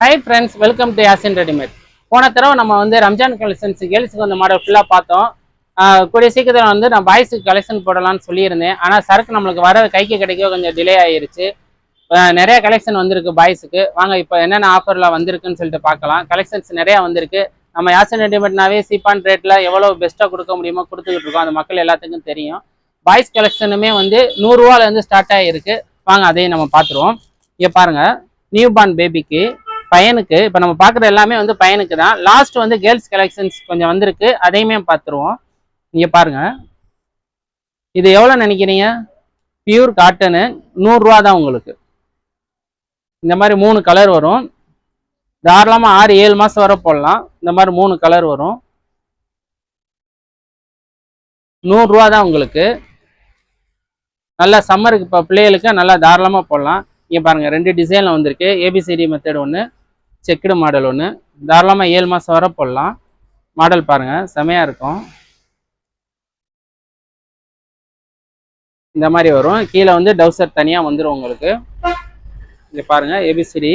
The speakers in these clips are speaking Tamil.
Hi friends welcome to Yasin readymade போன தடவை நம்ம வந்து ரம்ஜான் கலெக்ஷன்ஸ் கேர்ள்ஸுக்கு வந்து மாடல் ஃபுல்லாக பார்த்தோம். கூடிய சீக்கிரத்தில் வந்து நான் பாய்ஸுக்கு கலெக்ஷன் போடலாம்னு சொல்லியிருந்தேன். ஆனால் சரக்கு நம்மளுக்கு வர கைக்கு கிடைக்க கொஞ்சம் டிலே ஆயிருச்சு. நிறைய கலெக்ஷன் வந்திருக்கு பாய்ஸுக்கு வாங்க இப்போ என்னென்ன ஆஃபரில் வந்திருக்குன்னு சொல்லிட்டு பார்க்கலாம். கலெக்ஷன்ஸ் நிறையா வந்திருக்கு. நம்ம யாசின் ரெடிமேட்னாவே சீப்பான் ரேட்டில் எவ்வளோ பெஸ்ட்டாக கொடுக்க முடியுமோ கொடுத்துக்கிட்டு இருக்கோம். அந்த மக்கள் எல்லாத்துக்கும் தெரியும். பாய்ஸ் கலெக்ஷனுமே வந்து நூறுரூவாலேருந்து ஸ்டார்ட் ஆகிருக்கு வாங்க அதையும் நம்ம பார்த்துருவோம். இங்கே பாருங்கள் நியூ பார்ன் பேபிக்கு பையனுக்கு இப்போ நம்ம பார்க்குற எல்லாமே வந்து பையனுக்கு தான். லாஸ்ட் வந்து கேர்ள்ஸ் கலெக்ஷன்ஸ் கொஞ்சம் வந்திருக்கு. அதையுமே பார்த்துருவோம் நீங்கள் பாருங்க. இது எவ்வளோ நினைக்கிறீங்க? பியூர் காட்டனு நூறுரூவா தான் உங்களுக்கு. இந்த மாதிரி மூணு கலர் வரும். தாராளமாக ஆறு ஏழு மாதம் வரை போடலாம். இந்த மாதிரி மூணு கலர் வரும். நூறுரூவா தான் உங்களுக்கு. நல்லா சம்மருக்கு இப்போ பிள்ளைகளுக்கு நல்லா தாராளமாக போடலாம். இங்கே பாருங்கள் ரெண்டு டிசைனில் வந்திருக்கு. ஏபிசிடி மெத்தட் ஒன்று செக்குடு மாடல் ஒன்று தாராளமாக ஏழு மாதம் வர போடலாம். மாடல் பாருங்கள் செமையாக இருக்கும். இந்த மாதிரி வரும். கீழே வந்து டவுசர் தனியாக வந்துடும் உங்களுக்கு. இங்கே பாருங்கள் ஏபிசிடி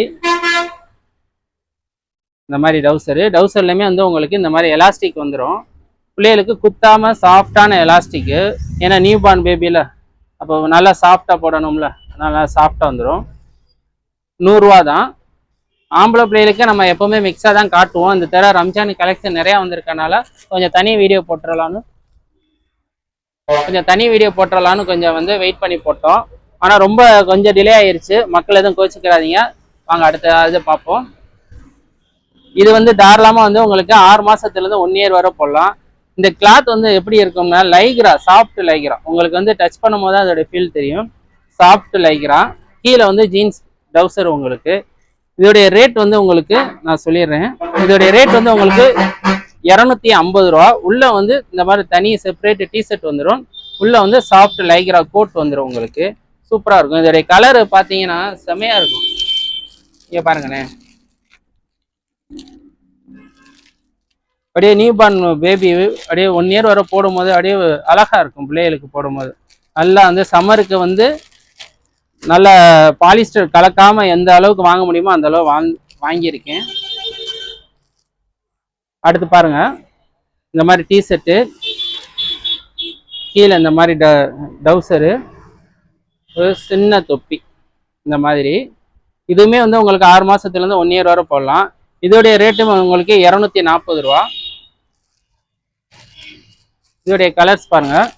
இந்த மாதிரி டவுசரு. டவுசர்லையுமே வந்து உங்களுக்கு இந்த மாதிரி எலாஸ்டிக் வந்துடும் பிள்ளைகளுக்கு குத்தாமல் சாஃப்டான எலாஸ்டிக்கு. ஏன்னா நியூ பார்ன் பேபியில் அப்போ நல்லா சாஃப்டாக போடணும்ல. நல்லா சாஃப்டாக வந்துடும் நூறுரூவா தான். ஆம்பளை பிள்ளைகளுக்கு நம்ம எப்போவுமே மிக்ஸாக தான் காட்டுவோம். இந்த தடவை ரம்ஜான் கலெக்ஷன் நிறையா வந்திருக்கனால கொஞ்சம் தனி வீடியோ போட்டுடலான்னு கொஞ்சம் தனி வீடியோ போட்டுடலான்னு கொஞ்சம் வந்து வெயிட் பண்ணி போட்டோம். ஆனால் ரொம்ப கொஞ்சம் டிலே ஆயிடுச்சு மக்கள் எதுவும் கோச்சிக்கிறாதீங்க வாங்க அடுத்த இது பார்ப்போம். இது வந்து தாராளமாக வந்து உங்களுக்கு ஆறு மாதத்துலேருந்து ஒன் இயர் வரை போடலாம். இந்த கிளாத் வந்து எப்படி இருக்கும்னா லைக்ரா சாஃப்ட் லைக்ரா உங்களுக்கு வந்து டச் பண்ணும்போது தான் அதோட ஃபீல் தெரியும். சாஃப்ட் லைக்ரா கீழே வந்து ஜீன்ஸ் ட்ரௌசர் உங்களுக்கு. இதோடைய ரேட் வந்து உங்களுக்கு நான் சொல்லிடுறேன். இதோடைய ரேட் வந்து உங்களுக்கு இரநூத்தி ஐம்பது ரூபா. உள்ள வந்து இந்த மாதிரி தனி செப்பரேட் டிஷர்ட் வந்துடும் உள்ள வந்து சாஃப்ட் லைக்ரா கோட் வந்துடும் உங்களுக்கு. சூப்பராக இருக்கும். இதோடைய கலர் பார்த்தீங்கன்னா செமையாக இருக்கும். இங்கே பாருங்களேன். அப்படியே நியூ பார்ன் பேபி அப்படியே ஒன் இயர் வரை போடும்போது அப்படியே அழகா இருக்கும். பிள்ளைகளுக்கு போடும்போது. நல்லா வந்து சம்மருக்கு வந்து நல்ல பாலிஸ்டர் கலக்காம எந்த அளவுக்கு வாங்க முடியுமோ அந்த அளவு வாங் வாங்கியிருக்கேன். அடுத்து பாருங்க. இந்த மாதிரி டிஷர்ட்டு கீழே இந்த மாதிரி ட டவுசரு ஒரு சின்ன தொப்பி. இந்த மாதிரி. இதுவுமே வந்து உங்களுக்கு ஆறு மாதத்துலேருந்து ஒன் இயர் வரை போடலாம். இதோடைய ரேட்டு உங்களுக்கு இரநூத்தி நாற்பது ரூபா. இதோடைய கலர்ஸ் பாருங்கள்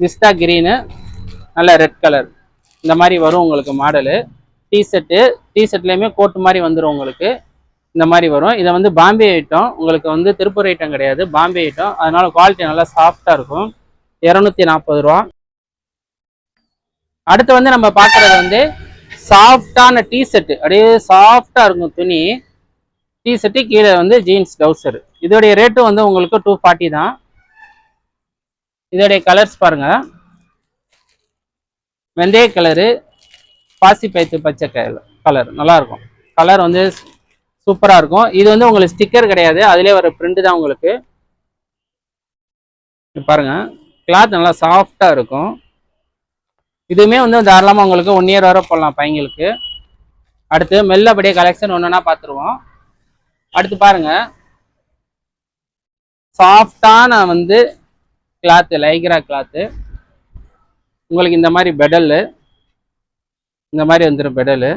விஸ்டா கிரீனு நல்ல ரெட் கலர் இந்த மாதிரி வரும் உங்களுக்கு மாடலு டிஷர்ட்டு டிஷர்ட்லேயுமே கோட் மாதிரி வந்துடும் உங்களுக்கு. இந்த மாதிரி வரும். இதை வந்து பாம்பே ஐட்டம் உங்களுக்கு வந்து திருப்பூர் ஐட்டம் கிடையாது. பாம்பே ஐட்டம் அதனால குவாலிட்டி நல்லா சாஃப்டாக இருக்கும். இரநூத்தி நாற்பது ரூபா. அடுத்து வந்து நம்ம பார்க்குறது வந்து சாஃப்டான டிஷர்ட்டு அப்படியே சாஃப்டாக இருக்கும் துணி. டிஷர்ட்டு கீழே வந்து ஜீன்ஸ் ட்ரௌசரு இதோடைய ரேட்டும் வந்து உங்களுக்கு டூ ஃபார்ட்டி தான். இதோடைய கலர்ஸ் பாருங்கள் வெந்தய கலரு பாசி பைத்து பச்சை கலர் கலர் நல்லாயிருக்கும் கலர் வந்து சூப்பராக இருக்கும். இது வந்து உங்களுக்கு ஸ்டிக்கர் கிடையாது. அதிலே வர பிரிண்ட் தான் உங்களுக்கு. பாருங்கள் கிளாத் நல்லா சாஃப்டாக இருக்கும். இதுவுமே வந்து தாராளமாக உங்களுக்கு ஒன் இயர் வர போடலாம் பையங்களுக்கு. அடுத்து மெல்லபடியாக கலெக்ஷன் ஒன்று ஒன்றா பார்த்துருவோம் அடுத்து பாருங்கள் சாஃப்டான வந்து கிளாத்து லைக்ரா கிளாத்து உங்களுக்கு இந்த மாதிரி பெடலு இந்த மாதிரி வந்துடும் பெடலு.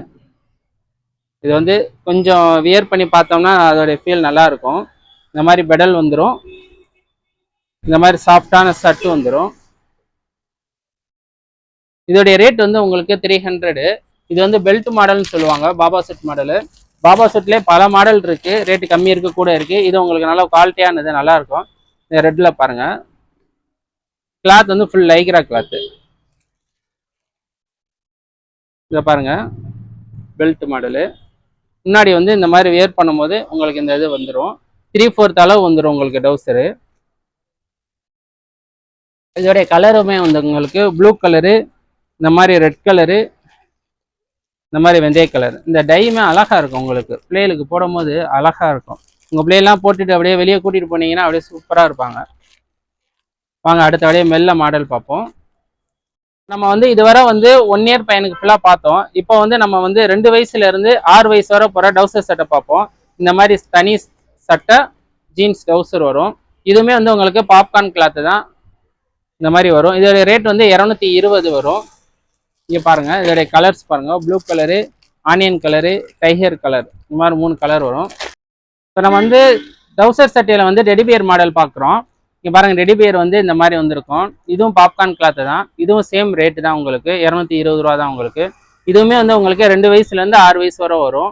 இது வந்து கொஞ்சம் வியர் பண்ணி பார்த்தோம்னா அதோடைய ஃபீல் நல்லா இருக்கும் இந்த மாதிரி பெடல் வந்துடும் இந்த மாதிரி சாஃப்டான சட்டு வந்துடும் இதோடைய ரேட் வந்து உங்களுக்கு த்ரீ ஹண்ட்ரடு இது வந்து பெல்ட் மாடல்னு சொல்லுவாங்க பாபா செட் மாடலு பாபா செட்லேயே பல மாடல் இருக்கு. ரேட்டு கம்மி இருக்க கூட இருக்கு. இது உங்களுக்கு நல்ல குவாலிட்டியானது நல்லா இருக்கும் இந்த ரெட்டில் பாருங்க. கிளாத் வந்து ஃபுல் லைக்ரா கிளாத்து இதை பாருங்க. பெல்ட் மாடலு முன்னாடி வந்து இந்த மாதிரி வியர் பண்ணும்போது உங்களுக்கு இந்த இது வந்துடும் த்ரீ ஃபோர்த் அளவு வந்துடும் உங்களுக்கு டவுசரு இதோடைய கலருமே வந்து உங்களுக்கு ப்ளூ கலரு இந்த மாதிரி ரெட் கலரு இந்த மாதிரி வெந்தய கலர் இந்த டைமே அழகா இருக்கும் உங்களுக்கு. பிள்ளைகளுக்கு போடும்போது அழகா இருக்கும். உங்க பிள்ளையெல்லாம் போட்டுட்டு அப்படியே வெளியே கூட்டிட்டு போனீங்கன்னா அப்படியே சூப்பராக இருப்பாங்க. வாங்க அடுத்த அப்படியே மெல்ல மாடல் பார்ப்போம். நம்ம வந்து இதுவரை வந்து ஒன் இயர் பையனுக்கு ஃபுல்லாக பார்த்தோம். இப்போ வந்து நம்ம வந்து ரெண்டு வயசுல இருந்து ஆறு வயசு வரை போகிற டவுசர் சட்டை பார்ப்போம். இந்த மாதிரி தனி சட்டை ஜீன்ஸ் டவுசர் வரும். இதுவுமே வந்து உங்களுக்கு பாப்கார்ன் கிளாத்து தான். இந்த மாதிரி வரும். இதோடைய ரேட் வந்து இரநூத்தி இருபது வரும். இங்கே பாருங்கள் இதோடைய கலர்ஸ் பாருங்கள் blue colour onion colour tiger colour இந்த மாதிரி மூணு கலர் வரும். இப்போ நம்ம வந்து டவுசர் சட்டையில் வந்து டெடிபியர் மாடல் பார்க்குறோம். இங்கே பாருங்கள் ரெடி பேர் வந்து இந்த மாதிரி வந்திருக்கும். இதுவும் பாப்கார்ன் கிளாத்து தான். இதுவும் சேம் ரேட்டு தான் உங்களுக்கு. இரநூத்தி இருபது ரூபா தான் உங்களுக்கு. இதுவுமே வந்து உங்களுக்கு ரெண்டு வயசுலேருந்து ஆறு வயசு வரை வரும்.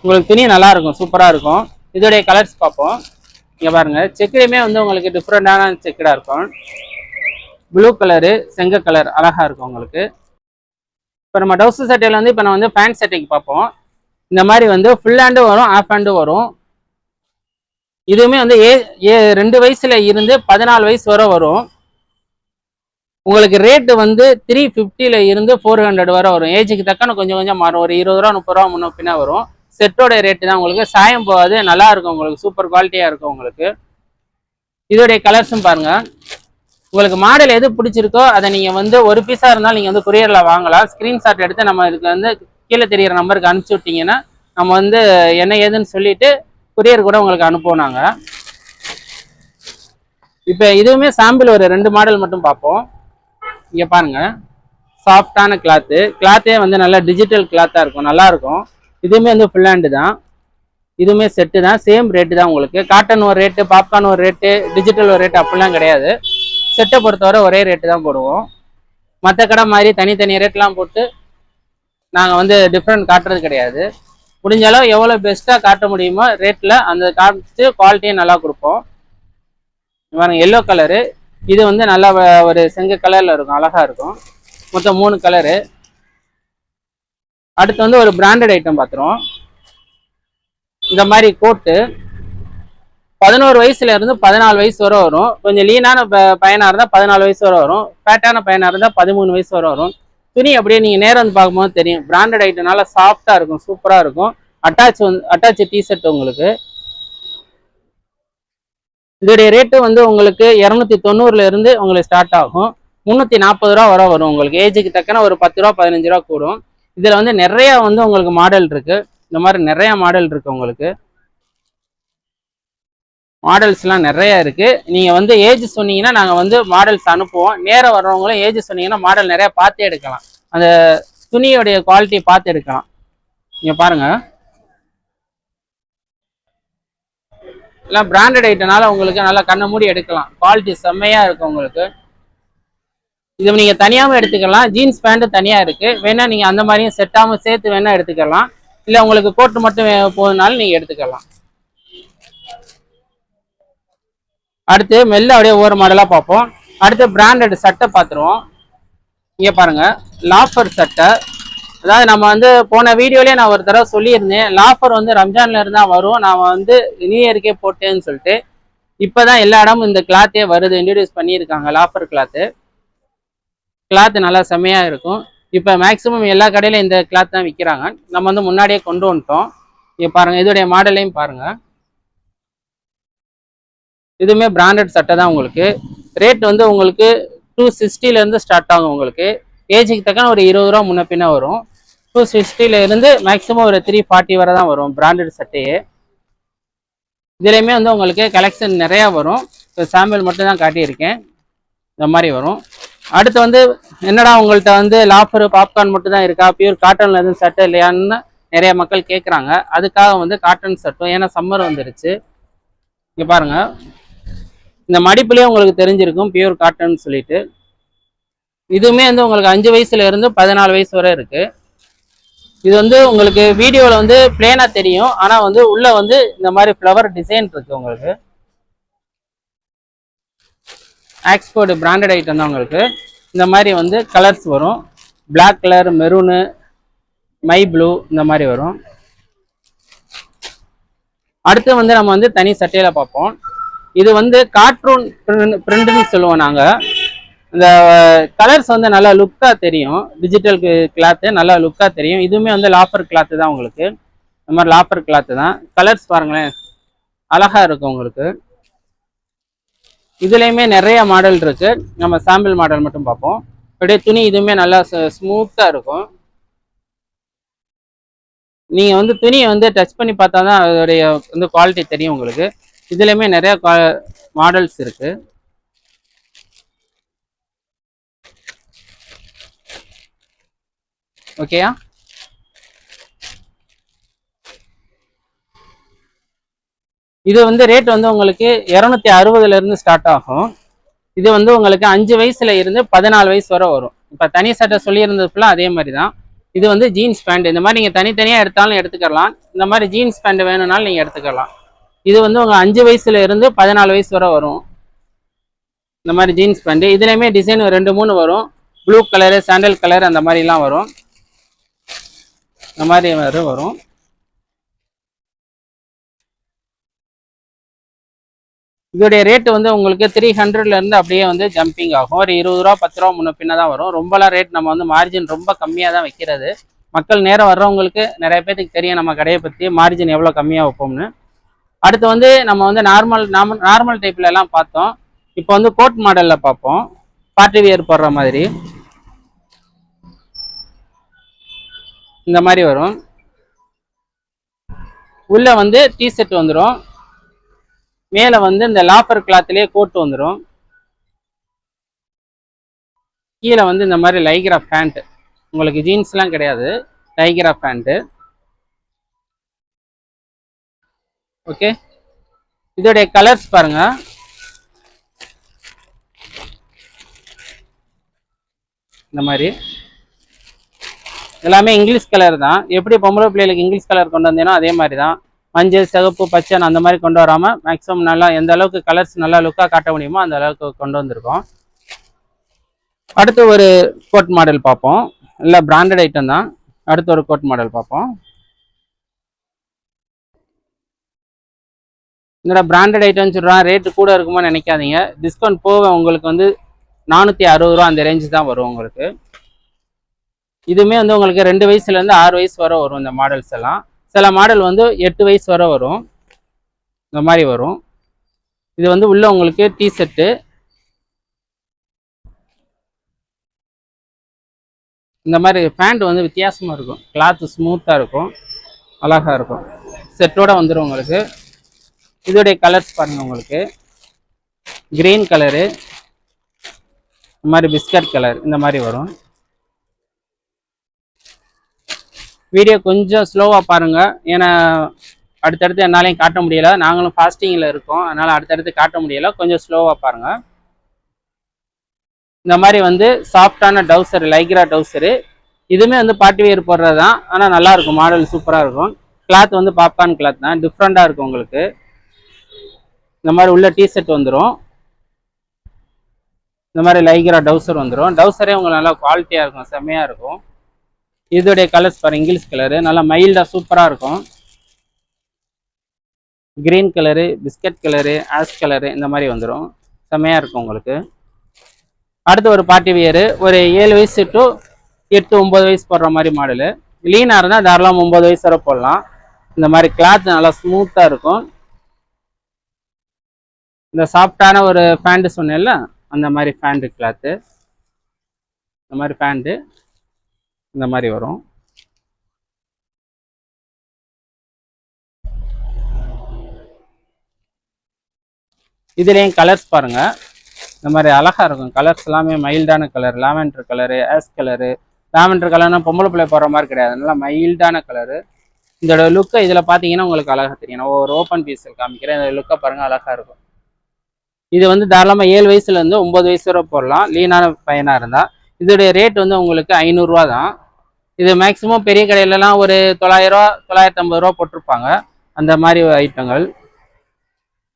உங்களுக்கு துணி நல்லா இருக்கும் சூப்பராக இருக்கும். இதோடைய கலர்ஸ் பார்ப்போம். இங்கே பாருங்கள் செக்குலையுமே வந்து உங்களுக்கு டிஃப்ரெண்டான செக்கடாக இருக்கும். ப்ளூ கலரு செங்க கலர் அழகாக இருக்கும் உங்களுக்கு. இப்போ நம்ம டவுசர் சட்டையில் வந்து இப்போ நான் வந்து பேண்ட் சட்டைக்கு பார்ப்போம். இந்த மாதிரி வந்து ஃபுல் ஹேண்டும் வரும் ஆஃப் ஹேண்டும் வரும். இதுவுமே வந்து ஏ ஏ ரெண்டு வயசுல இருந்து பதினாலு வயசு வரை வரும். உங்களுக்கு ரேட்டு வந்து த்ரீ ஃபிஃப்டியில் இருந்து ஃபோர் ஹண்ட்ரட் வரை வரும். ஏஜுக்கு தக்கன கொஞ்சம் கொஞ்சம் மாறும். ஒரு இருபது ரூபா முப்பது ரூபா முன்ன பின்ன வரும். செட்டோட ரேட்டு தான் உங்களுக்கு. சாயம் போகாது. நல்லா இருக்கும் உங்களுக்கு. சூப்பர் குவாலிட்டியாக இருக்கும் உங்களுக்கு. இதோடைய கலர்ஸும் பாருங்க. உங்களுக்கு மாடல் எது பிடிச்சிருக்கோ அதை நீங்கள் வந்து ஒரு பீஸாக இருந்தாலும் நீங்கள் வந்து கொரியரில் வாங்கலாம். ஸ்க்ரீன்ஷாட் எடுத்து நம்ம இதுக்கு வந்து கீழே தெரியிற நம்பருக்கு அனுப்பிச்சி விட்டீங்கன்னா நம்ம வந்து என்ன ஏதுன்னு சொல்லிட்டு குரியர் கூட உங்களுக்கு அனுப்புவோம் நாங்கள் இப்போ இதுவுமே சாம்பிள் ஒரு ரெண்டு மாடல் மட்டும் பார்ப்போம். இங்கே பாருங்கள் சாஃப்டான கிளாத்து கிளாத்தே வந்து நல்லா டிஜிட்டல் கிளாத்தாக இருக்கும். நல்லாயிருக்கும் இதுவுமே வந்து ஃபுல் ஹேண்டு தான். இதுவுமே செட்டு தான். சேம் ரேட்டு தான் உங்களுக்கு. காட்டன் ஒரு ரேட்டு பாப்கார்ன் ஒரு ரேட்டு டிஜிட்டல் ஒரு ரேட்டு அப்படிலாம் கிடையாது. செட்டை பொறுத்தவரை ஒரே ரேட்டு தான் போடுவோம். மற்ற கடை மாதிரி தனித்தனி ரேட்லாம் போட்டு நாங்கள் வந்து டிஃப்ரெண்ட் காட்டுறது கிடையாது. முடிஞ்ச அளவு எவ்வளோ பெஸ்ட்டாக காட்ட முடியுமோ ரேட்டில் அந்த காமிச்சு குவாலிட்டியும் நல்லா கொடுப்போம். பாருங்கள் எல்லோ கலரு இது வந்து நல்லா ஒரு செங்க கலரில் இருக்கும் அழகாக இருக்கும். மொத்தம் மூணு கலரு அடுத்து வந்து ஒரு பிராண்டட் ஐட்டம் பார்த்துருவோம் இந்த மாதிரி கோட்டு பதினோரு வயசுல இருந்து பதினாலு வயசு வரை வரும். கொஞ்சம் லீனான ப- பையனாக இருந்தால் பதினாலு வயசு வரை வரும். ஃபேட்டான பையனாக இருந்தால் பதிமூணு வயசு வரை வரும். துணி அப்படியே நீங்கள் நேரம் வந்து பார்க்கும்போது தெரியும். பிராண்டட் ஐட்டம்னால சாஃப்டாக இருக்கும் சூப்பராக இருக்கும். அட்டாச் வந்து அட்டாச் டிஷர்ட் உங்களுக்கு. இதோடைய ரேட்டு வந்து உங்களுக்கு இரநூத்தி தொண்ணூறுல இருந்து உங்களுக்கு ஸ்டார்ட் ஆகும். முந்நூற்றி நாற்பது ரூபா வரை வரும் உங்களுக்கு. ஏஜுக்கு தக்கன ஒரு பத்து ரூபா பதினஞ்சு ரூபா கூடும். இதில் வந்து நிறையா வந்து உங்களுக்கு மாடல் இருக்குது இந்த மாதிரி நிறையா மாடல் இருக்குது உங்களுக்கு. மாடல்ஸ்லாம் நிறைய இருக்கு. நீங்க வந்து ஏஜ் சொன்னீங்கன்னா நாங்க வந்து மாடல்ஸ் அனுப்புவோம். நேராக வர்றவங்களும் ஏஜ் சொன்னீங்கன்னா மாடல் நிறைய பார்த்து எடுக்கலாம். அந்த துணியோடைய குவாலிட்டி பார்த்து எடுக்கலாம். நீங்க பாருங்க. எல்லாம் பிராண்டட் ஐட்டனால உங்களுக்கு நல்லா கண்ணை மூடி எடுக்கலாம். குவாலிட்டி செம்மையா இருக்கும் உங்களுக்கு. இது நீங்க தனியாகவும் எடுத்துக்கலாம். ஜீன்ஸ் பேண்ட் தனியா இருக்கு. வேணா நீங்க அந்த மாதிரியும் செட்டாகவும் சேர்த்து வேணா எடுத்துக்கலாம். இல்ல உங்களுக்கு கோட் மட்டும் போதுனாலும் நீங்க எடுத்துக்கலாம். அடுத்து மெல்ல அப்படியே ஒவ்வொரு மாடலாக பார்ப்போம். அடுத்து பிராண்டட் சட்டை பார்த்துருவோம். இங்கே பாருங்கள் லாஃபர் சட்டை. அதாவது நம்ம வந்து போன வீடியோலேயே நான் ஒரு தடவை சொல்லியிருந்தேன் லாஃபர் வந்து ரம்ஜான்ல இருந்தால் வரும் நான் வந்து நியூ இயர்க்கே போட்டேன்னு சொல்லிட்டு. இப்போ தான் எல்லா இடமும் இந்த கிளாத்தே வருது இன்ட்ரடியூஸ் பண்ணியிருக்காங்க லாஃபர் கிளாத்து கிளாத் நல்லா செம்மையாக இருக்கும். இப்போ மேக்ஸிமம் எல்லா கடையிலும் இந்த கிளாத் தான் விற்கிறாங்க நம்ம வந்து முன்னாடியே கொண்டு வந்துட்டோம். இங்கே பாருங்கள் இதோடைய மாடலையும் பாருங்கள் இதுவுமே பிராண்டட் சட்டை தான் உங்களுக்கு. ரேட் வந்து உங்களுக்கு டூ சிக்ஸ்டிலேருந்து ஸ்டார்ட் ஆகும் உங்களுக்கு. ஏஜுக்கு தக்கன ஒரு இருபது ரூபா முன்ன பின்ன வரும். டூ சிக்ஸ்டிலேருந்து மேக்ஸிமம் ஒரு த்ரீ ஃபார்ட்டி வரை தான் வரும் பிராண்டட் சட்டையே. இதுலேயுமே வந்து உங்களுக்கு கலெக்ஷன் நிறையா வரும். இப்போ சாம்பிள் மட்டும் தான் காட்டியிருக்கேன். இந்த மாதிரி வரும். அடுத்து வந்து என்னடா உங்கள்கிட்ட வந்து லாஃபர் பாப்கார்ன் மட்டும் தான் இருக்கா? பியூர் காட்டனில் எதுவும் சட்டை இல்லையான்னு நிறைய மக்கள் கேட்குறாங்க அதுக்காக வந்து காட்டன் சட்டம் ஏன்னா சம்மர் வந்துருச்சு. இங்கே பாருங்கள் இந்த மடிப்புலேயே உங்களுக்கு தெரிஞ்சிருக்கும் பியூர் காட்டன் சொல்லிட்டு. இதுவுமே வந்து உங்களுக்கு அஞ்சு வயசுல இருந்து பதினாலு வயசு வரை இருக்கு. இது வந்து உங்களுக்கு வீடியோவில் வந்து பிளேனாக தெரியும். ஆனால் வந்து உள்ள வந்து இந்த மாதிரி ஃப்ளவர் டிசைன் இருக்கு உங்களுக்கு. ஆக்ஸ்போர்டு பிராண்டட் ஐட்டம் தான் உங்களுக்கு. இந்த மாதிரி வந்து கலர்ஸ் வரும். பிளாக் கலர் மெரூனு மை ப்ளூ இந்த மாதிரி வரும். அடுத்து வந்து நம்ம வந்து தனி சட்டையில பார்ப்போம். இது வந்து கார்ட்டூன் பிரிண்ட்னு சொல்லுவோம் நாங்கள் இந்த கலர்ஸ் வந்து நல்லா லுக்காக தெரியும். டிஜிட்டல் கிளாத்து நல்லா லுக்காக தெரியும். இதுவுமே வந்து லாஃபர் கிளாத்து தான் உங்களுக்கு. இந்த மாதிரி லாஃபர் கிளாத்து தான். கலர்ஸ் பாருங்களேன். அழகாக இருக்கும் உங்களுக்கு. இதுலேயுமே நிறைய மாடல் இருக்கு. நம்ம சாம்பிள் மாடல் மட்டும் பார்ப்போம். அப்படியே துணி இதுவுமே நல்லா ஸ்மூத்தாக இருக்கும். நீங்கள் வந்து துணியை வந்து டச் பண்ணி பார்த்தா தான் அதோடைய வந்து குவாலிட்டி தெரியும் உங்களுக்கு. இதுலேயுமே நிறைய மாடல்ஸ் இருக்கு. ஓகேயா இது வந்து ரேட் வந்து உங்களுக்கு இரநூத்தி அறுபதுல இருந்து ஸ்டார்ட் ஆகும். இது வந்து உங்களுக்கு அஞ்சு வயசுல இருந்து பதினாலு வயசு வரை வரும். இப்போ தனி சட்டை சொல்லியிருந்தது ஃபுல்லாக அதே மாதிரி தான். இது வந்து ஜீன்ஸ் பேண்ட் இந்த மாதிரி நீங்கள் தனித்தனியாக எடுத்தாலும் எடுத்துக்கலாம். இந்த மாதிரி ஜீன்ஸ் பேண்ட் வேணும்னாலும் நீங்கள் எடுத்துக்கலாம். இது வந்து உங்கள் அஞ்சு வயசுல இருந்து பதினாலு வயசு வரை வரும். இந்த மாதிரி ஜீன்ஸ் பேண்ட் இதுலேயுமே டிசைன் ரெண்டு மூணு வரும். ப்ளூ கலரு சாண்டல் கலர் அந்த மாதிரிலாம் வரும். இந்த மாதிரி வரும் வரும். இதோடைய ரேட்டு வந்து உங்களுக்கு த்ரீ ஹண்ட்ரட்லேருந்து அப்படியே வந்து ஜம்பிங் ஆகும். ஒரு இருபது ரூபா பத்து ரூபா முன்ன பின்ன தான் வரும். ரொம்பலாம் ரேட் நம்ம வந்து மார்ஜின் ரொம்ப கம்மியாக தான் வைக்கிறது. மக்கள் நேரம் வர்றவங்களுக்கு நிறைய பேர்த்துக்கு தெரியும் நம்ம கடையை பற்றி மார்ஜின் எவ்வளோ கம்மியாக வைப்போம்னு. அடுத்து வந்து நம்ம வந்து நார்மல் நார்மல் நார்மல் டைப்ல எல்லாம் பார்த்தோம். இப்போ வந்து கோட் மாடலில் பார்ப்போம். பார்ட்டி வியர் போடுற மாதிரி. இந்த மாதிரி வரும். உள்ள வந்து டிஷர்ட் வந்துடும் மேலே வந்து இந்த லாஃபர் கிளாத்லேயே கோட் வந்துடும் கீழே வந்து இந்த மாதிரி லைக்ரா பேண்ட் உங்களுக்கு ஜீன்ஸ்லாம் கிடையாது. லைக்ரா பேண்ட்டு ஓகே இதோடைய கலர்ஸ் பாருங்க. இந்த மாதிரி. எல்லாமே இங்கிலீஷ் கலர் தான். எப்படி பொம்பளை பிள்ளைகளுக்கு இங்கிலீஷ் கலர் கொண்டு வந்தேனோ அதே மாதிரி தான் மஞ்சள் சிகப்பு பச்சை அந்த மாதிரி கொண்டு வராமல் மேக்ஸிமம் நல்லா எந்த அளவுக்கு கலர்ஸ் நல்லா லுக்காக காட்ட முடியுமோ அந்த அளவுக்கு கொண்டு வந்திருக்கோம். அடுத்து ஒரு கோட் மாடல் பார்ப்போம். இல்லை பிராண்டட் ஐட்டம் தான். அடுத்து ஒரு கோட் மாடல் பார்ப்போம். என்னோட பிராண்டட் ஐட்டம்னு சொல்கிறான் ரேட்டு கூட இருக்குமோ நினைக்காதீங்க. டிஸ்கவுண்ட் போக உங்களுக்கு வந்து நானூற்றி அறுபது ரூபா அந்த ரேஞ்சு தான் வரும் உங்களுக்கு. இதுவுமே வந்து உங்களுக்கு ரெண்டு வயசுலேருந்து ஆறு வயசு வரை வரும் இந்த மாடல்ஸ் எல்லாம். சில மாடல் வந்து எட்டு வயசு வரை வரும். இந்த மாதிரி வரும். இது வந்து உள்ள உங்களுக்கு டிஷர்ட்டு இந்த மாதிரி பேண்ட் வந்து வித்தியாசமாக இருக்கும். கிளாத்து ஸ்மூத்தாக இருக்கும். அழகாக இருக்கும். செட்டோட வந்துடும் உங்களுக்கு. இதோடைய கலர்ஸ் பாருங்க உங்களுக்கு. கிரீன் கலரு இந்த மாதிரி பிஸ்கட் கலர் இந்த மாதிரி வரும். வீடியோ கொஞ்சம் ஸ்லோவாக பாருங்க. ஏன்னா அடுத்தடுத்து என்னாலையும் காட்ட முடியல. நாங்களும் ஃபாஸ்டிங்கில் இருக்கோம். அதனால் அடுத்தடுத்து காட்ட முடியல. கொஞ்சம் ஸ்லோவாக பாருங்க. இந்த மாதிரி வந்து சாஃப்டான டவுசர் லைக்ரா டவுசரு இதுவுமே வந்து பாட்டி வேர் போடுறது தான் ஆனால் நல்லா இருக்கும். மாடல் சூப்பராக இருக்கும். கிளாத் வந்து பாப்கார்ன் கிளாத் தான். டிஃப்ரெண்ட்டாக இருக்கும் உங்களுக்கு. இந்த மாதிரி உள்ள டிஷர்ட் வந்துடும் இந்த மாதிரி லைக்ரா டவுசர் வந்துடும் டவுசரே உங்களுக்கு நல்லா குவாலிட்டியாக இருக்கும் செம்மையாக இருக்கும். இதோடைய கலர்ஸ் பாருங்க இங்கிலீஷ் கலரு நல்லா மைல்டாக சூப்பராக இருக்கும். Green colour biscuit colour ash colour இந்த மாதிரி வந்துடும் செம்மையாக இருக்கும் உங்களுக்கு. அடுத்து ஒரு பார்ட்டி வியரு ஒரு ஏழு வயசு டு எட்டு ஒம்பது வயசு போடுற மாதிரி மாடலு லீனாக இருந்தால் தாராளம் ஒம்பது வயசு வரை போடலாம். இந்த மாதிரி கிளாத் நல்லா ஸ்மூத்தாக இருக்கும். இந்த சாஃப்டான ஒரு பேண்ட்டு சொன்னேன்ல அந்த மாதிரி பேண்ட்டு கிளாத்து இந்த மாதிரி பேண்ட்டு இந்த மாதிரி வரும். இதுலேயும் கலர்ஸ் பாருங்க. இந்த மாதிரி அழகா இருக்கும். கலர்ஸ் எல்லாமே மைல்டான colour lavender colour ash colour lavender கலர்னா பொம்பளை பிள்ளை போடுற மாதிரி கிடையாது. நல்லா மைல்டான கலரு இதோட லுக்கை இதில் பார்த்தீங்கன்னா உங்களுக்கு அழகாக தெரியும். நான் ஒரு ஓப்பன் பீஸில் காமிக்கிறேன். இந்த லுக்கை பாருங்கள் அழகாக இருக்கும். இது வந்து தாராளமாக ஏழு வயசுலேருந்து ஒம்பது வயசு வரை போடலாம். லீனான பையனாக இருந்தால் இதோடைய ரேட் வந்து உங்களுக்கு ஐநூறுரூவா தான். இது மேக்ஸிமம் பெரிய கடையிலலாம் ஒரு தொள்ளாயிரரூவா தொள்ளாயிரத்தி ஐம்பது ரூபா போட்டிருப்பாங்க. அந்த மாதிரி ஐட்டங்கள்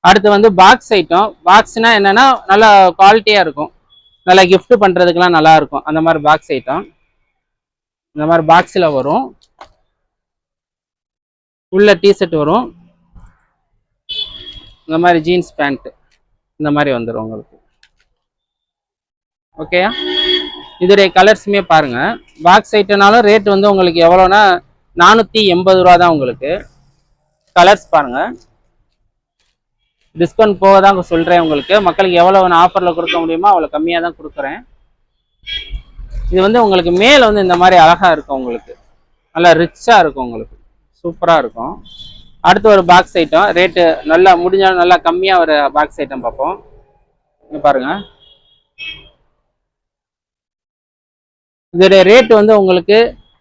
அடுத்து வந்து பாக்ஸ் ஐட்டம் பாக்ஸ்னால் என்னென்னா நல்லா குவாலிட்டியாக இருக்கும். நல்லா கிஃப்ட் பண்ணுறதுக்கெலாம் நல்லாயிருக்கும் அந்த மாதிரி பாக்ஸ் ஐட்டம் இந்த மாதிரி பாக்ஸில் வரும். உள்ள டிஷர்ட் வரும். இந்த மாதிரி ஜீன்ஸ் பேண்ட்டு இந்த மாதிரி வந்துடும் உங்களுக்கு. ஓகேயா இதோடைய கலர்ஸுமே பாருங்க. பாக்ஸ் ஐட்டனாலும் ரேட் வந்து உங்களுக்கு எவ்வளோனா நானூற்றி எண்பது ரூபா தான் உங்களுக்கு. கலர்ஸ் பாருங்க. டிஸ்கவுண்ட் போக தான் சொல்கிறேன் உங்களுக்கு. மக்களுக்கு எவ்வளோ நான் ஆஃபரில் கொடுக்க முடியுமோ அவ்வளோ கம்மியாக தான் கொடுக்குறேன். இது வந்து உங்களுக்கு மேலே வந்து இந்த மாதிரி அழகாக இருக்கும் உங்களுக்கு. நல்லா ரிச்சாக இருக்கும் உங்களுக்கு. சூப்பராக இருக்கும். அடுத்து ஒரு பாக்ஸ் ஐட்டம் ரேட்டு நல்லா முடிஞ்சாலும் நல்லா கம்மியாக ஒரு பாக்ஸ் ஐட்டம் பார்ப்போம். இங்கே பாருங்க. இதோடைய ரேட் வந்து உங்களுக்கு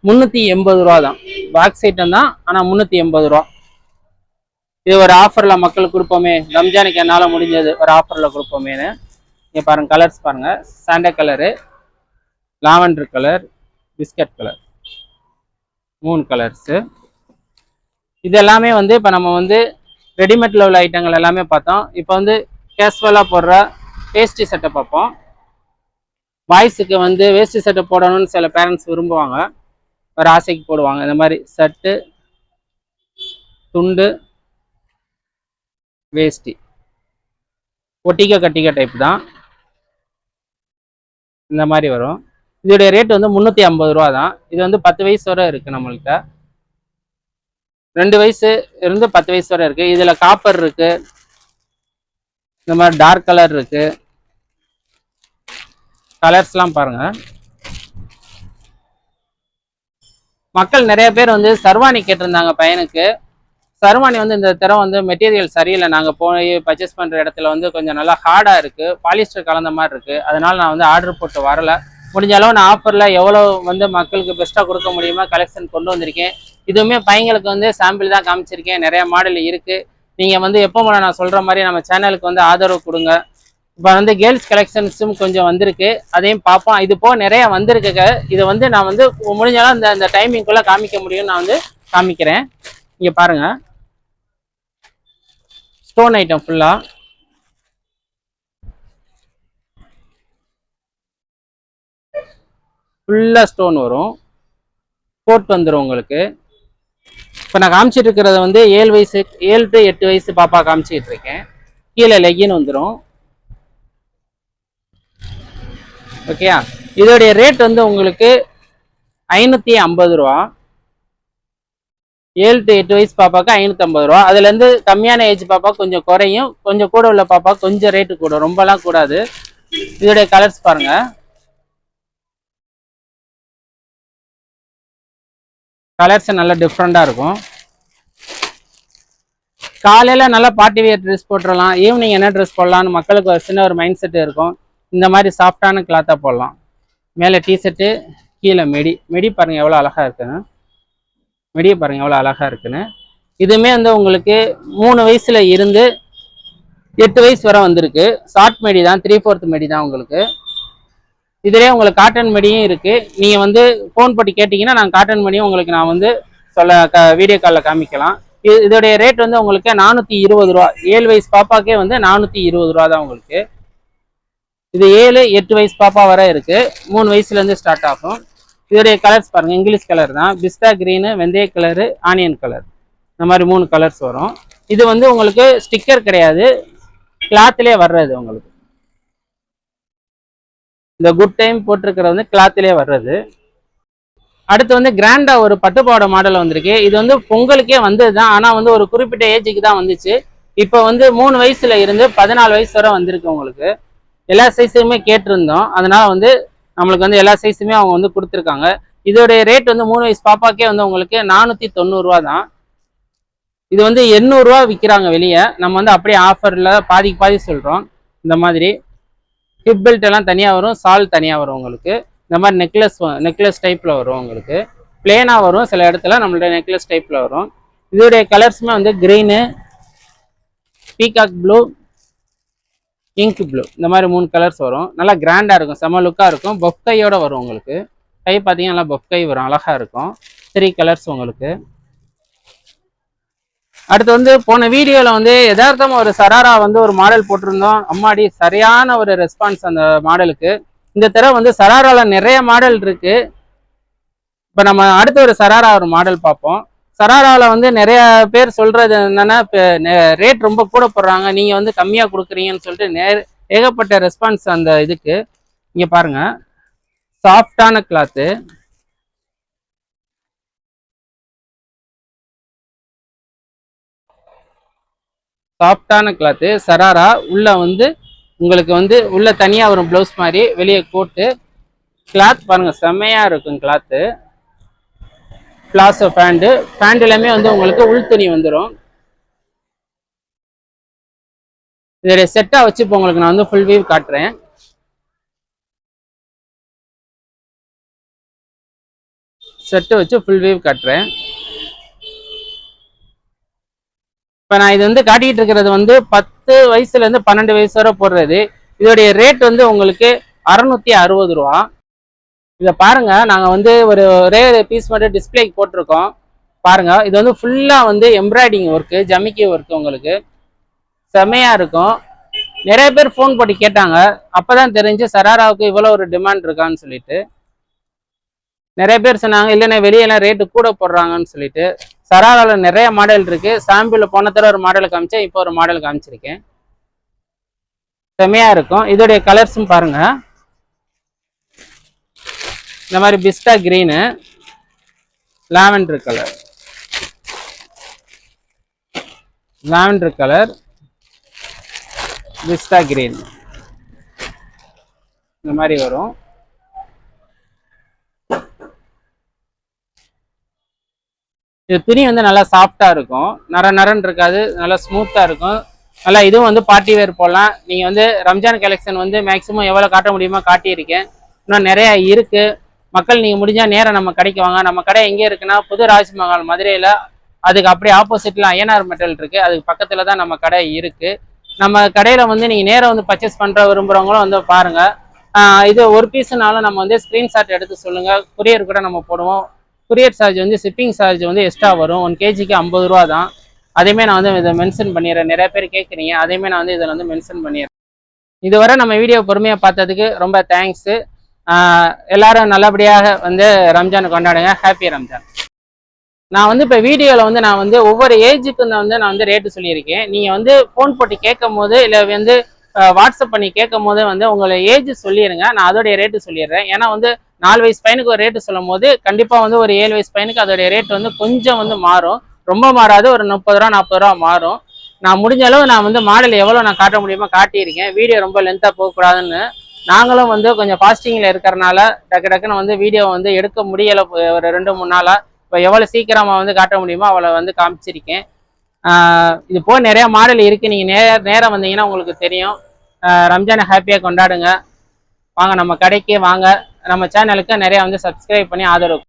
முந்நூற்றி எண்பது ரூபா தான். பாக்ஸ் ஐட்டம் தான் ஆனால் முந்நூற்றி எண்பது ரூபா. இது ஒரு ஆஃபரில் மக்களுக்கு கொடுப்போமே. ரம்ஜானுக்கு என்னால் முடிஞ்சது ஒரு ஆஃபரில் கொடுப்போமேன்னு. இங்கே பாருங்க கலர்ஸ் பாருங்கள் சாண்டே colour lavender colour biscuit colour மூணு கலர்ஸு இது எல்லாமே வந்து இப்போ நம்ம வந்து ரெடிமேட்டில் உள்ள ஐட்டங்கள் எல்லாமே பார்த்தோம். இப்போ வந்து கேஸ்வலாக போடுற வேஸ்டி சட்டை பார்ப்போம். பாய்ஸுக்கு வந்து வேஷ்டி சட்டை போடணும்னு சில பேரண்ட்ஸ் விரும்புவாங்க. ஒரு ஆசைக்கு போடுவாங்க. இந்த மாதிரி சட்டு துண்டு வேஷ்டி ஒட்டிக்க கட்டிக்க டைப் தான். இந்த மாதிரி வரும். இதோடைய ரேட் வந்து முந்நூற்றி ஐம்பது ரூபா தான் இது வந்து பத்து வயசு வரை இருக்குது நம்மள்கிட்ட ரெண்டு வயசு இருந்து பத்து வயசு வரை இருக்குது இதில் காப்பர் இருக்குது இந்த மாதிரி டார்க் கலர் இருக்குது கலர்ஸ்லாம் பாருங்கள் மக்கள் நிறைய பேர் வந்து சர்வாணி கேட்டிருந்தாங்க பையனுக்கு. சர்வாணி வந்து இந்த தரம் வந்து மெட்டீரியல் சரியில்லை. நாங்கள் போய் பர்ச்சேஸ் பண்ணுற இடத்துல வந்து கொஞ்சம் நல்லா ஹார்டாக இருக்குது பாலிஸ்டர் கலந்த மாதிரி இருக்குது அதனால் நான் வந்து ஆர்டர் போட்டு வரல. முடிஞ்ச அளவு நான் ஆஃபரில் எவ்வளோ வந்து மக்களுக்கு பெஸ்ட்டாக கொடுக்க முடியுமோ கலெக்ஷன் கொண்டு வந்திருக்கேன். இதுவுமே பையங்களுக்கு வந்து சாம்பிள் தான் காமிச்சிருக்கேன். நிறைய மாடல் இருக்குது நீங்கள் வந்து எப்போ போல நான் சொல்கிற மாதிரி நம்ம சேனலுக்கு வந்து ஆதரவு கொடுங்க. இப்போ வந்து கேர்ள்ஸ் கலெக்ஷன்ஸும் கொஞ்சம் வந்திருக்கு. அதையும் பார்ப்போம். இது போக நிறைய வந்திருக்கு. இதை வந்து நான் வந்து முடிஞ்சாலும் இந்த இந்த டைமிங்குள்ளே காமிக்க முடியும்னு நான் வந்து காமிக்கிறேன். இங்கே பாருங்கள் ஸ்டோன் ஐட்டம் ஃபுல்லாக ஃபுல்லாக ஸ்டோன் வரும். கோட் வந்துடும் உங்களுக்கு. இப்போ நான் காமிச்சிட்டு இருக்கிறத வந்து ஏழு வயசு ஏழு டு எட்டு வயசு பாப்பா காமிச்சிட்டு இருக்கேன் கீழே லெகின் வந்துடும் ஓகேயா இதோடைய ரேட் வந்து உங்களுக்கு ஐநூற்றி ஐம்பது ரூபா. ஏழு டு எட்டு வயசு பாப்பாவுக்கு ஐநூற்றி ஐம்பது ரூபா. அதுலேருந்து கம்மியான ஏஜ் பாப்பா கொஞ்சம் குறையும். கொஞ்சம் கூட உள்ள பாப்பா கொஞ்சம் ரேட்டு கூட ரொம்பலாம் கூடாது. இதோடைய கலர்ஸ் பாருங்கள் கலர்ஸ் நல்லா டிஃப்ரெண்ட்டாக இருக்கும். காலையில் நல்லா பார்ட்டி வியர் ட்ரெஸ் போட்டுடலாம் ஈவினிங் என்ன ட்ரெஸ் போடலாம்னு மக்களுக்கு ஒரு சின்ன ஒரு மைண்ட் செட் இருக்கும். இந்த மாதிரி சாஃப்டான கிளாத்தாக போடலாம். மேலே டிஷர்ட்டு கீழே மெடி மெடி பாருங்கள் எவ்வளோ அழகாக இருக்குன்னு. மெடியை பாருங்கள் எவ்வளோ அழகாக இருக்குன்னு. இதுவுமே வந்து உங்களுக்கு மூணு வயசில் இருந்து எட்டு வயசு வரை வந்திருக்கு. ஷார்ட் மெடி தான் த்ரீ ஃபோர்த் மெடி தான் உங்களுக்கு. இதுலேயே உங்களுக்கு காட்டன் மடியும் இருக்குது நீங்கள் வந்து ஃபோன் போட்டு கேட்டிங்கன்னா நான் காட்டன் மடியும் உங்களுக்கு நான் வந்து சொல்ல க வீடியோ காலில் காமிக்கலாம். இது இதோடைய ரேட் வந்து உங்களுக்கு நானூற்றி இருபது ரூபா. ஏழு வயசு பாப்பாக்கே வந்து நானூற்றி இருபது ரூபா தான் உங்களுக்கு. இது ஏழு எட்டு வயசு பாப்பா வரை இருக்கு. மூணு வயசுலேருந்து ஸ்டார்ட் ஆகும். இதோடைய கலர்ஸ் பாருங்கள் இங்கிலீஷ் கலர் தான். பிஸ்தா கிரீனு வெந்தய கலரு ஆனியன் கலர் இந்த மாதிரி மூணு கலர்ஸ் வரும். இது வந்து உங்களுக்கு ஸ்டிக்கர் கிடையாது. கிளாத்லேயே வர்றது உங்களுக்கு. இந்த குட் டைம் போட்டிருக்கிறது வந்து கிளாத்திலே வர்றது. அடுத்து வந்து கிராண்டா ஒரு பட்டுப்பாவாடை மாடல் வந்திருக்கு. இது வந்து பொங்கலுக்கே வந்தது தான் ஆனால் வந்து ஒரு குறிப்பிட்ட ஏஜுக்கு தான் வந்துச்சு. இப்போ வந்து மூணு வயசுல இருந்து பதினாலு வயசு வரை வந்திருக்கு உங்களுக்கு. எல்லா சைஸுமே கேட்டிருந்தோம். அதனால வந்து நம்மளுக்கு வந்து எல்லா சைஸுமே அவங்க வந்து கொடுத்துருக்காங்க. இதோடைய ரேட் வந்து மூணு வயசு பாப்பாக்கே வந்து உங்களுக்கு நானூற்றி தொண்ணூறுரூவா தான். இது வந்து எண்ணூறுரூவா விற்கிறாங்க வெளியே. நம்ம வந்து அப்படியே ஆஃபரில் பாதிக்கு பாதி சொல்கிறோம் இந்த மாதிரி. ஹிப் பெல்ட் எல்லாம் தனியாக வரும் சால் தனியாக வரும் உங்களுக்கு. இந்த மாதிரி நெக்லஸ் நெக்லஸ் டைப்பில் வரும் உங்களுக்கு. பிளேனாக வரும் சில இடத்துல நம்மளுடைய நெக்லஸ் டைப்பில் வரும். இதோடைய கலர்ஸுமே வந்து green peacock blue ink blue இந்த மாதிரி மூணு கலர்ஸ் வரும். நல்லா கிராண்டாக இருக்கும் செம லுக்காக இருக்கும். பஃப் கையோட வரும் உங்களுக்கு. கை பார்த்தீங்கன்னா நல்லா பஃப் கை வரும் அழகாக இருக்கும். த்ரீ கலர்ஸ் உங்களுக்கு. அடுத்து வந்து போன வீடியோவில் வந்து எதார்த்தம் ஒரு சராரா வந்து ஒரு மாடல் போட்டிருந்தோம். அம்மாடி சரியான ஒரு ரெஸ்பான்ஸ் அந்த மாடலுக்கு இந்த தடவை வந்து சராராவில் நிறைய மாடல் இருக்கு. இப்போ நம்ம அடுத்த ஒரு சராரா ஒரு மாடல் பார்ப்போம். சராராவில் வந்து நிறைய பேர் சொல்றது என்னன்னா ரேட் ரொம்ப கூட போடுறாங்க. நீங்கள் வந்து கம்மியாக கொடுக்குறீங்கன்னு சொல்லிட்டு நேர் ஏகப்பட்ட ரெஸ்பான்ஸ் அந்த இதுக்கு. இங்கே பாருங்க. சாஃப்டான கிளாத்து சாஃப்டான கிளாத்து சராரா உள்ள வந்து உங்களுக்கு வந்து உள்ள தனியாக வரும் ப்ளவுஸ் மாதிரி வெளியே கோட்டு கிளாத் பாருங்கள் செம்மையாக இருக்கும் கிளாத்து பிளாசோ பேண்ட் பேண்ட் எல்லாமே வந்து உங்களுக்கு உள் துணி வந்துடும் இதோடைய செட்டாக வச்சு இப்போ உங்களுக்கு நான் வந்து ஃபுல் வீவ் காட்டுறேன். செட்டை வச்சு ஃபுல் வீவ் காட்டுறேன். இப்போ நான் இது வந்து காட்டிக்கிட்டு இருக்கிறது வந்து பத்து வயசுலேருந்து பன்னெண்டு வயசு வரை போடுறது. இதோடைய ரேட் வந்து உங்களுக்கு அறநூற்றி அறுபது ரூபா. இதை பாருங்கள் நாங்கள் வந்து ஒரு ஒரே பீஸ் மட்டும் டிஸ்பிளேக்கு போட்டிருக்கோம். பாருங்க இது வந்து ஃபுல்லாக வந்து எம்ப்ராய்டிங் ஒர்க்கு ஜமிக்கி ஒர்க்கு உங்களுக்கு. செமையாக இருக்கும். நிறைய பேர் ஃபோன் போட்டு கேட்டாங்க. அப்போ தான் தெரிஞ்சு சராராவுக்கு இவ்வளோ ஒரு டிமாண்ட் இருக்கான்னு சொல்லிட்டு. நிறைய பேர் சொன்னாங்க இல்லைண்ணே வெளியெல்லாம் ரேட்டு கூட போடுறாங்கன்னு சொல்லிட்டு. சராரால நிறைய மாடல் இருக்குது சாம்பிள் போன தடவை ஒரு மாடல் காமிச்சேன் இப்போ ஒரு மாடல் காமிச்சிருக்கேன். செம்மையாக இருக்கும். இதோடைய கலர்ஸும் பாருங்கள் இந்த மாதிரி பிஸ்டா green lavender colour lavender colour பிஸ்டா green இந்த மாதிரி வரும். இது துணி வந்து நல்லா சாஃப்டாக இருக்கும். நர நரன் இருக்காது. நல்லா ஸ்மூத்தாக இருக்கும். நல்லா இதுவும் வந்து பார்ட்டி வேர் போடலாம். நீங்கள் வந்து ரம்ஜான் கலெக்ஷன் வந்து மேக்ஸிமம் எவ்வளோ காட்ட முடியுமோ காட்டியிருக்கேன். இன்னும் நிறையா இருக்குது மக்கள் நீங்கள் முடிஞ்சால் நேரம் நம்ம கடைக்கு வாங்க. நம்ம கடை எங்கே இருக்குன்னா புது ராஜ்மஹால் மதுரையில். அதுக்கு அப்படியே ஆப்போசிட்டில் ஐஎன்ஆர் மெட்டல் இருக்குது அதுக்கு பக்கத்தில் தான் நம்ம கடை இருக்குது நம்ம கடையில் வந்து நீங்கள் நேரம் வந்து பர்ச்சேஸ் பண்ணுற விரும்புகிறவங்களும் வந்து பாருங்கள் இது ஒரு பீஸ்னாலும் நம்ம வந்து ஸ்க்ரீன்ஷாட் எடுத்து சொல்லுங்கள் கொரியர் கூட நம்ம போடுவோம். கொரியர் சார்ஜ் வந்து ஷிப்பிங் சார்ஜ் வந்து எக்ஸ்ட்ரா வரும். ஒன் கேஜிக்கு ஐம்பது ரூபா தான். அதேமே நான் வந்து இதை மென்ஷன் பண்ணிடுறேன். நிறைய பேர் கேட்குறீங்க. அதையுமே நான் வந்து இதில் வந்து மென்ஷன் பண்ணிடுறேன். இதுவரை நம்ம வீடியோ பொறுமையாக பார்த்ததுக்கு ரொம்ப தேங்க்ஸு எல்லாரும் நல்லபடியாக வந்து ரம்ஜான் கொண்டாடுங்க. ஹாப்பி ரம்ஜான். நான் வந்து இப்போ வீடியோவில் வந்து நான் வந்து ஒவ்வொரு ஏஜுக்கு வந்து நான் வந்து ரேட்டு சொல்லியிருக்கேன். நீங்கள் வந்து ஃபோன் போட்டு கேட்கும் போது இல்லை வந்து வாட்ஸ்அப் பண்ணி கேட்கும் போது வந்து உங்களை ஏஜ் சொல்லிடுங்க நான் அதோடைய ரேட்டு சொல்லிடுறேன். ஏன்னா வந்து நாலு வயசு பையனுக்கு ஒரு ரேட்டு சொல்லும் போது கண்டிப்பாக வந்து ஒரு ஏழு வயசு பையனுக்கு அதோடைய ரேட் வந்து கொஞ்சம் வந்து மாறும். ரொம்ப மாறாது ஒரு முப்பது ரூபா நாற்பது ரூபா மாறும். நான் முடிஞ்ச அளவு நான் வந்து மாடல் எவ்வளோ நான் காட்ட முடியுமோ காட்டியிருக்கேன். வீடியோ ரொம்ப லென்த்தாக போகக்கூடாதுன்னு நாங்களும் வந்து கொஞ்சம் ஃபாஸ்டிங்கில் இருக்கிறனால டக்கு டக்குன்னு வந்து வீடியோ வந்து எடுக்க முடியலை ஒரு ரெண்டு மூணு நாளாக இப்போ எவ்வளோ சீக்கிரமாக வந்து காட்ட முடியுமோ அவ்வளோ வந்து காமிச்சிருக்கேன். இது போக நிறையா மாடல் இருக்குது நீங்கள் நேர நேரம் வந்தீங்கன்னா உங்களுக்கு தெரியும். ரம்ஜானை ஹாப்பியாக கொண்டாடுங்க. வாங்க நம்ம கடைக்கே வாங்க. நம்ம சேனலுக்கு நிறைய வந்து சப்ஸ்கிரைப் பண்ணி ஆதரவு